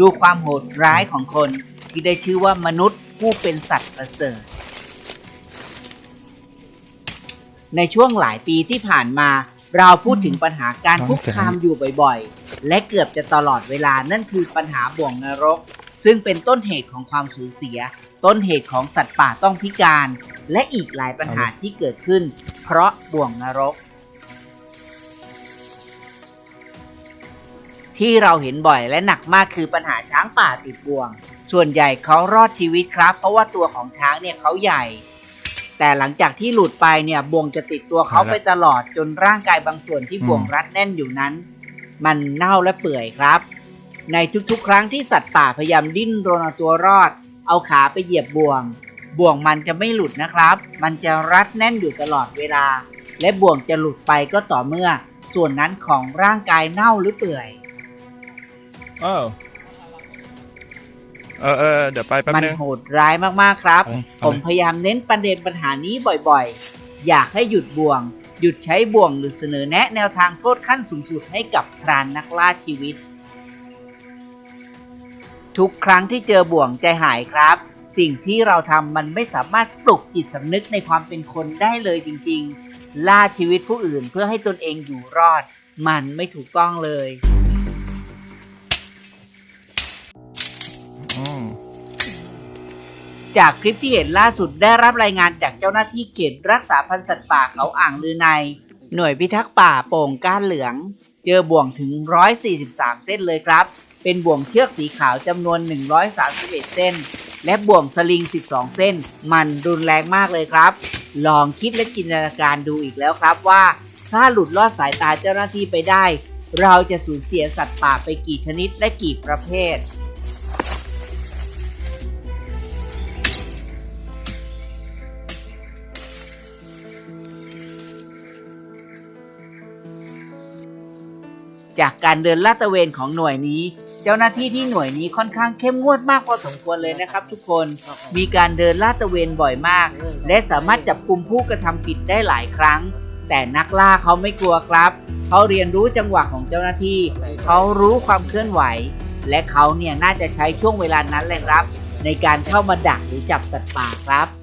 ดูความโหดร้ายของคนที่ได้ชื่อว่ามนุษย์ผู้เป็นสัตว์ประเสริฐ ในช่วงหลายปีที่ผ่านมา เราพูดถึงปัญหาการคุกคามอยู่บ่อยๆ และเกือบจะตลอดเวลานั่นคือปัญหาบ่วงนรก ซึ่งเป็นต้นเหตุของความสูญเสีย ต้นเหตุของสัตว์ป่าต้องพิการ และอีกหลายปัญหาที่เกิดขึ้น เพราะบ่วงนรก ที่เราเห็นบ่อยและหนักมากคือปัญหาช้างป่าติดบ่วง ส่วนใหญ่เขารอดชีวิตครับ เพราะว่าตัวของช้างเนี่ยเขาใหญ่ แต่หลังจากที่หลุดไปเนี่ยบ่วงจะติดตัวเขาไปตลอดจนร่างกายบางส่วนที่บ่วงรัดแน่นอยู่นั้น มันเน่าและเปื่อยครับ ในทุกๆ ครั้งที่สัตว์ป่าพยายามดิ้นรนเอาตัวรอด เอาขาไปเหยียบบ่วง บ่วงมันจะไม่หลุดนะครับ มันจะรัดแน่นอยู่ตลอดเวลา และบ่วงจะหลุดไปก็ต่อเมื่อ ส่วนนั้นของร่างกายเน่าหรือเปื่อย เออเออเออเดี๋ยวไปแป๊บมันนึง โหดร้ายมากๆครับไปไปผมพยายามเน้นประเด็นปัญหานี้บ่อยๆ อยากให้หยุดบ่วง หยุดใช้บ่วงหรือเสนอแนะแนวทางโทษขั้นสูงสุดให้กับพรานนักล่าชีวิต ทุกครั้งที่เจอบ่วงใจหายครับ สิ่งที่เราทำมันไม่สามารถปลุกจิตสำนึกในความเป็นคนได้เลยจริงๆ ล่าชีวิตผู้อื่นเพื่อให้ตนเองอยู่รอด มันไม่ถูกต้องเลย จากคลิปที่เห็นล่าสุดได้รับรายงานจากเจ้าหน้าที่เขตรักษาพันธุ์สัตว์ป่าเขาอ่างลือใน หน่วยพิทักษ์ป่าโป่งก้านเหลือง เจอบ่วงถึง 143 เส้นเลยครับ เป็นบ่วงเชือกสีขาวจำนวน 131 เส้น และบ่วงสลิง 12 เส้น มันรุนแรงมากเลยครับ ลองคิดและจินตนาการดูอีกแล้วครับว่า ถ้าหลุดลอดสายตาเจ้าหน้าที่ไปได้ เราจะสูญเสียสัตว์ป่าไปกี่ชนิดและกี่ประเภท จากการเดินลาดตระเวนของหน่วยนี้ เจ้าหน้าที่ที่หน่วยนี้ค่อนข้างเข้มงวดมากพอสมควรเลยนะครับ ทุกคนมีการเดินลาดตระเวนบ่อยมาก และสามารถจับกลุ่มผู้กระทำผิดได้หลายครั้ง แต่นักล่าเขาไม่กลัวครับเขาเรียนรู้จังหวะของเจ้าหน้าที่ เขารู้ความเคลื่อนไหว และเขาเนี่ยน่าจะใช้ช่วงเวลานั้นแหละครับ ในการเข้ามาดักหรือจับสัตว์ป่าครับ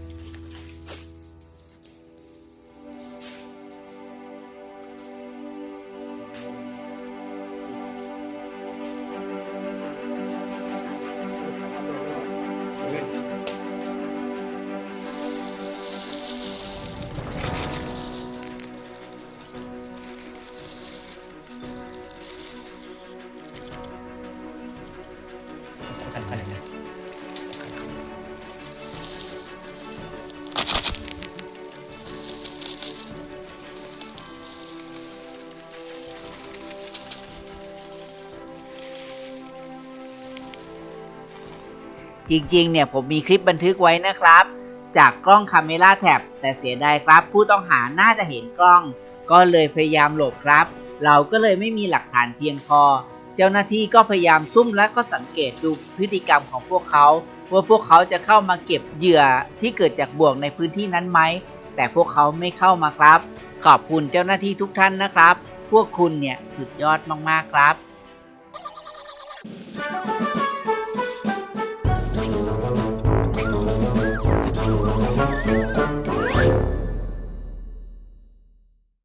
จริงๆ เนี่ยผมมีคลิปบันทึกไว้นะครับ จากกล้องคาเมล่าแท็บแต่เสียดายครับ ผู้ต้องหาน่าจะเห็นกล้อง ก็เลยพยายามหลบครับ เราก็เลยไม่มีหลักฐานเพียงพอ เจ้าหน้าที่ก็พยายามซุ่มและก็สังเกตดูพฤติกรรมของพวกเขา ว่าพวกเขาจะเข้ามาเก็บเหยื่อที่เกิดจากบ่วงในพื้นที่นั้นไหมแต่พวกเขาไม่เข้ามาครับ ขอบคุณเจ้าหน้าที่ทุกท่านนะครับ พวกคุณเนี่ยสุดยอดมากๆครับ